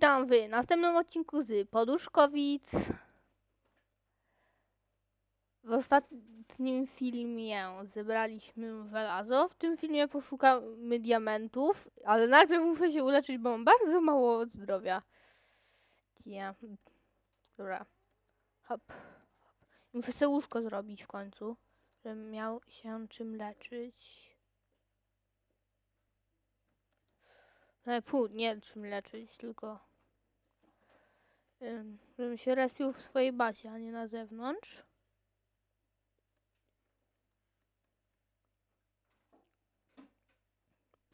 Witam w następnym odcinku z Poduszkowic. W ostatnim filmie zebraliśmy żelazo. W tym filmie poszukamy diamentów, ale najpierw muszę się uleczyć, bo mam bardzo mało zdrowia. Ja. Dobra. Hop. Muszę sobie łóżko zrobić w końcu, żebym miał się czym leczyć. E, pół, nie czym leczyć, tylko żebym się respił w swojej bazie, a nie na zewnątrz.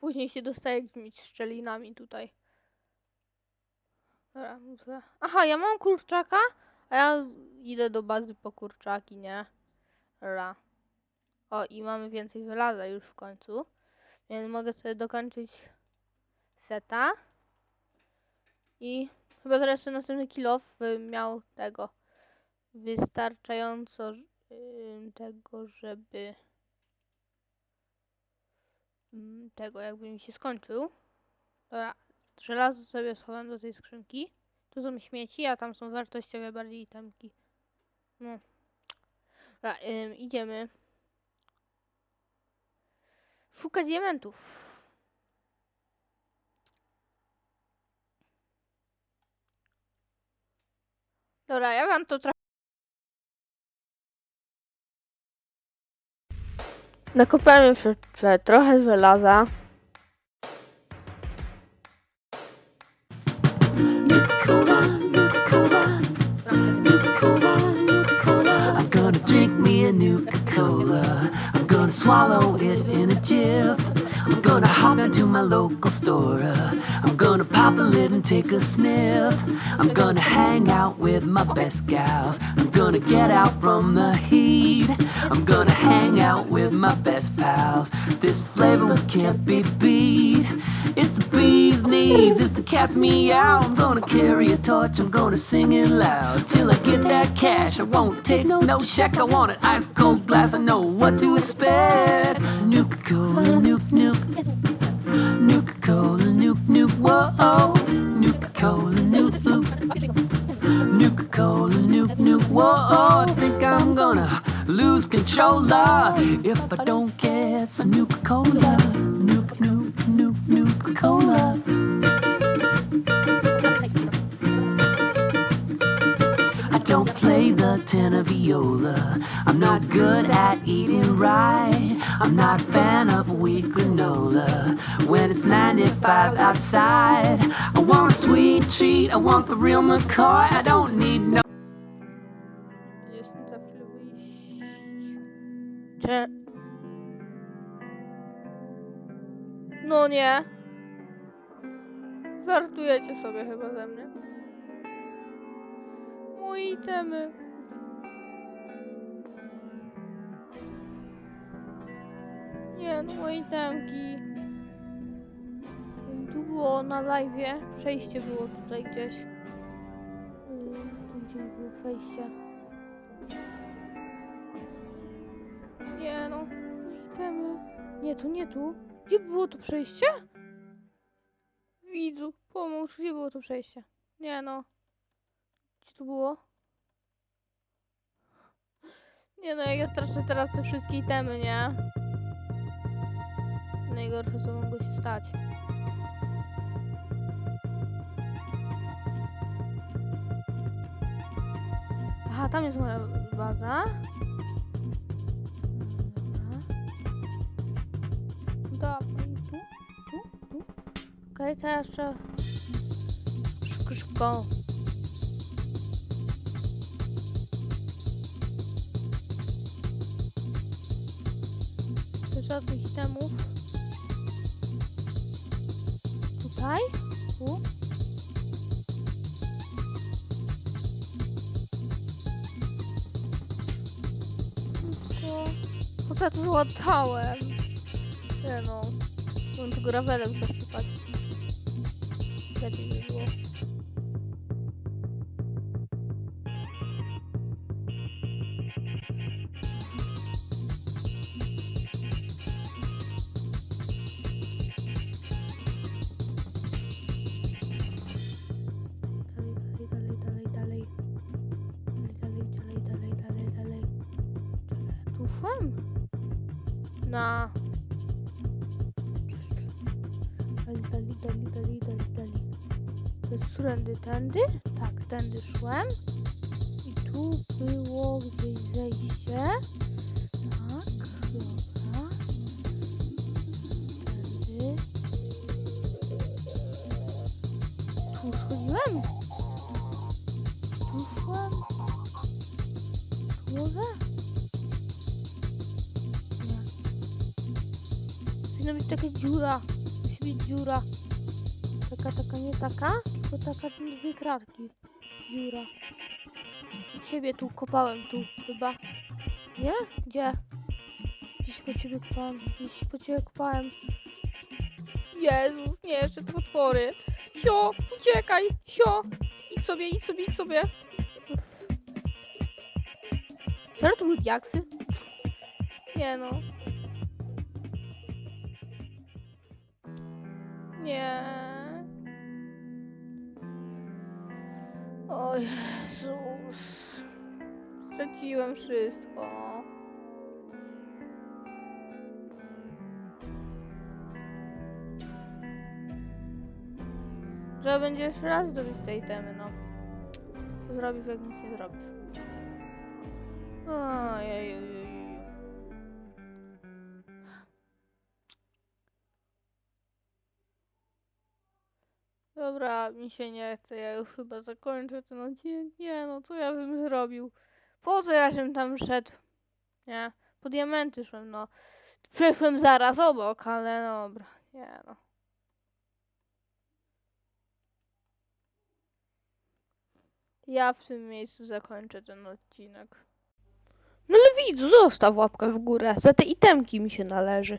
Później się dostaje jakimiś szczelinami tutaj. Aha, ja mam kurczaka, a ja idę do bazy po kurczaki, nie? Dobra. O, i mamy więcej żelaza już w końcu. Więc mogę sobie dokończyć seta. I chyba jeszcze następny kill miał tego wystarczająco ym, tego, żeby ym, tego jakby mi się skończył. Dobra, żelazo sobie schowam do tej skrzynki. Tu są śmieci, a tam są wartościowe bardziej itemki. No. Dobra, ym, idziemy. Szukać diamentów. Dobra, ja wam to trochę. Nakopałem już jeszcze trochę żelaza. Swallow it in a jiff. I'm gonna hop into my local store. I'm gonna pop a lid and take a sniff. I'm gonna hang out with my best gals. I'm gonna get out from the heat. I'm gonna hang out with my best pals. This flavor can't be beat. It's the bee's knees, it's to catch me out. I'm gonna carry a torch, I'm gonna sing it loud till I get that cash. I won't take no, no check. I want an ice cold glass. I know what to expect. Nuka Cola, nuke, nuke. Nuka Cola, nuke, nuke. Whoa, Nuka Cola, nuke, nuke. Nuka Cola, nuke, nuke. Whoa, I think I'm gonna lose control if I don't get some Nuka Cola. Nuka, nuke, nuke, Nuka Cola. I don't play the tenor viola. I'm not good at eating right. I'm not a fan of it's 95 outside, I want a sweet treat. I want the real McCoy. I don't need no. No nie. Żartujecie sobie chyba ze mnie. Moje itemy. Nie, no moje itemki. Było na live'ie. Przejście było tutaj gdzieś. Gdzie było przejście. Nie no, moje itemy. Nie, tu nie tu. Gdzie było to przejście? Widzu, pomóż, gdzie było to przejście? Nie no. Gdzie to było? Nie no, ja stracę teraz te wszystkie itemy, nie? Najgorsze co mogło się stać. Aha, tam jest moja baza. Dobra, tu, tu, tu. Okej, teraz trzeba szybko, szybko. Żadnych itemów. Tutaj? Ja to złatałem? Nie no. Tu gravelem zasypać. Lepiej by było. Na... Dali, dali, dali, dali, dali, dali. To jest którędy? Tędy? Tak, tędy szłem. I tu było gdzieś zejście. Tak, dobra. Tędy. Tu schodziłem? Powinna być taka dziura. Musi być dziura. Taka, taka, nie taka, tylko taka dwie kratki. Dziura. Od siebie tu kopałem, tu chyba. Nie? Gdzie? Gdzieś po ciebie kopałem, gdzieś po ciebie kopałem. Jezus, nie, jeszcze te potwory. Sio, uciekaj, sio. Idź sobie, idź sobie, idź sobie. Serio to były diaksy? Nie no. Jezus. Straciłem wszystko. Trzeba będzie jeszcze raz zrobić tej temy, no. Co zrobisz, jak nic nie zrobisz? Ojejujujuju. Dobra, mi się nie chce, ja już chyba zakończę ten odcinek. Nie no, co ja bym zrobił? Po co ja żem tam szedł? Nie, po diamenty szłem, no. Przeszłem zaraz obok, ale dobra, nie no. Ja w tym miejscu zakończę ten odcinek. No ale widzu, zostaw łapkę w górę, za te itemki mi się należy.